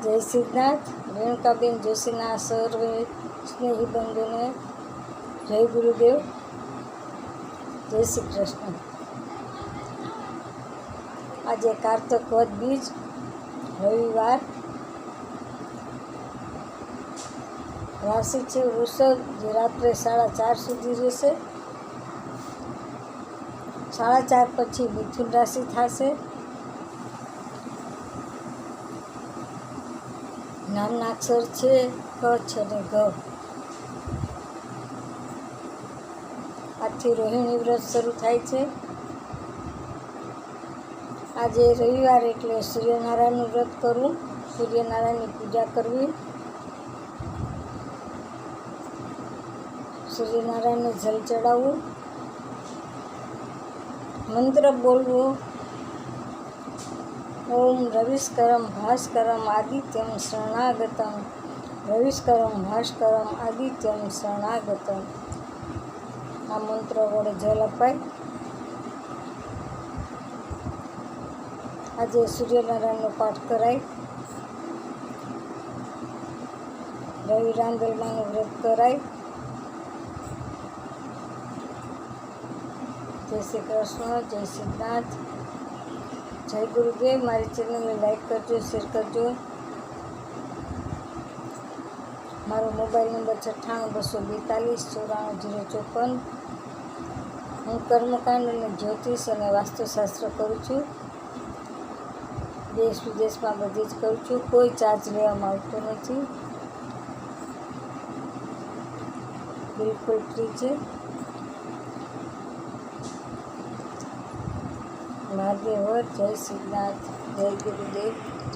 જય સિદ્ધનાથ રેણુકાબેન જોશીના સર્વે સ્નેહી બંધુને જય ગુરુદેવ જય શ્રી કૃષ્ણ આજે કારતક વદ બીજ રવિવાર રાશિ છે વૃષભ જે રાત્રે સાડા ચાર સુધી રહેશે સાડા ચાર પછી મિથુન રાશિ થશે નામના અક્ષર છે કચ્છ અને ઘ આજથી રોહિણી વ્રત શરૂ થાય છે. આજે રવિવાર એટલે સૂર્યનારાયણનું વ્રત કરવું, સૂર્યનારાયણની પૂજા કરવી. સૂર્યનારાયણને જલ ચડાવવું. મંત્ર બોલવો. ઓમ રવિષ્કરમ ભાસ્કરમ આદિત્યમ શરણાગતમ. રવિષ્કરમ ભાસ્કરમ આદિત્યમ શરણાગતમ. આ મંત્ર વડે જલ અપાય. આજે સૂર્યનારાયણનો પાઠ કરાય. રવિ રાંદલમાનું વ્રત કરાય. જય શ્રી કૃષ્ણ, જય સિદ્ધનાથ જય ગુરુદેવ. મારી ચેનલને લાઈક કરજો શેર કરજો. મારો મોબાઈલ નંબર છઠ્ઠાણું બસો બેતાલીસ, ચોરાણું, જીરો ચોપન. હું કર્મકાંડ અને જ્યોતિષ અને વાસ્તુશાસ્ત્ર કરું છું. દેશ વિદેશમાં બધી જ કરું છું. કોઈ ચાર્જ લેવામાં આવતો નથી. બિલકુલ ફ્રી છે. મહાદેવ જય શ્રીનાથ જય ગુરુદેવ.